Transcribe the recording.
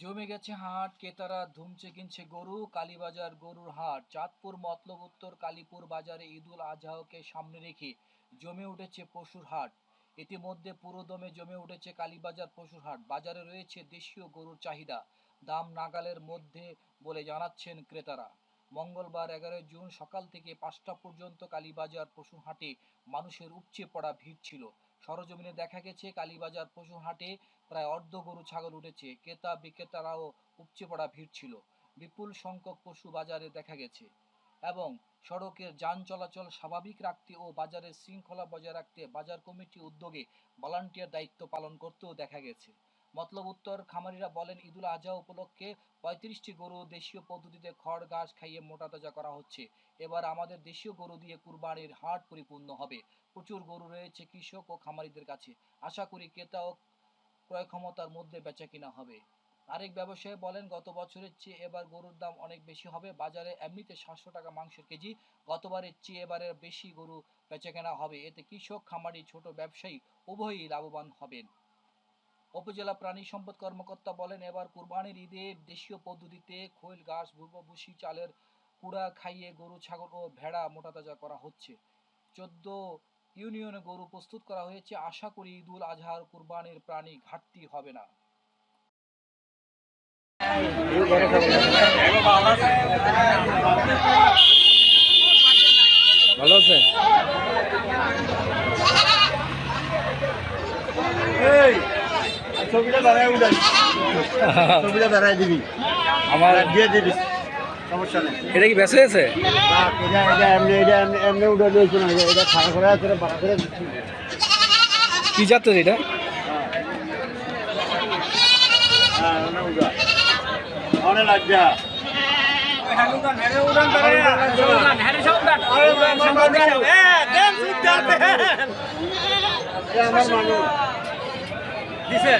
জমে গেছে হাট ক্রেতারা ধুমছে কিনছে গরু, কালীবাজার গরুর হাট। চাঁদপুর, মতলব উত্তর, কালীপুর বাজারে ঈদুল আজহাকে সামনে রেখে জমে উঠেছে পশুর হাট। ইতিমধ্যে পুরোদমে জমে উঠেছে কালীবাজার পশুর হাট। বাজারে রয়েছে দেশীয় গরুর চাহিদা। দাম নাগালের মধ্যে বলে জানাচ্ছেন ক্রেতারা। মঙ্গলবার এগারোই জুন সকাল থেকে পাঁচটা পর্যন্ত কালীবাজার পশুর হাটে মানুষের উপচে পড়া ভিড় ছিল। সরজমিনে দেখা গেছে, কালীবাজার পশু হাটে প্রায় অর্ধ গরু ছাগল উঠেছে। ক্রেতা বিক্রেতারাও উপচে পড়া ভিড় ছিল। বিপুল সংখ্যক পশু বাজারে দেখা গেছে এবং সড়কের যান চলাচল স্বাভাবিক রাখতে ও বাজারের শৃঙ্খলা বজায় রাখতে বাজার কমিটি উদ্যোগে ভলান্টিয়ার দায়িত্ব পালন করতেও দেখা গেছে। মতলব উত্তর, খামারিরা বলেন, ঈদুল আজহা উপলক্ষে পঁয়ত্রিশটি গরু দেশীয় পদ্ধতিতে খড়, ঘাস খাইয়ে মোটা তাজা করা হচ্ছে। এবার আমাদের দেশীয় গরু দিয়ে কুরবানির হাট পরিপূর্ণ হবে। প্রচুর গরু রয়েছে কৃষক ও খামারিদের কাছে। আশা করি ক্রেতা ও ক্রয় ক্ষমতার মধ্যে বেচা কিনা হবে। আরেক ব্যবসায়ী বলেন, গত বছরের চেয়ে এবার গরুর দাম অনেক বেশি হবে। বাজারে এমনিতে সাতশো টাকা মাংসের কেজি, গতবারের চেয়ে এবারে বেশি গরু বেচা কেনা হবে। এতে কৃষক, খামারি, ছোট ব্যবসায়ী উভয়ই লাভবান হবেন। উপজেলা প্রাণী সম্পদ কর্মকর্তা বলেন, এবার কুরবানির ঈদে দেশীয় পদ্ধতিতে খৈল, ঘাস ভূর্ব ভুসি চালের কুড়া খাইয়ে গরু, ছাগল ও ভেড়া মোটাতাজা করা হচ্ছে। চোদ্দ ইউনিয়নে গরু প্রস্তুত করা হয়েছে। আশা করি ঈদুল আজহার কুরবানির প্রাণী ঘাটতি হবে না। ভালো আছে? ছবিটা দাঁড়ায় উঠাই। ছবিটা দাঁড়ায় দিবি। আমার দিয়ে দিবি। সমস্যা নেই। এটা কি বেঁচে আছে এটা এটা এমনি এটা এমনি এমনি উঠে দিয়েছি না এটা- খাড়া করে আছে বাড়া করে কি জাতের এটা? হ্যাঁ উঠা। অনেক লাগবে আমার মানুষ। দিছে।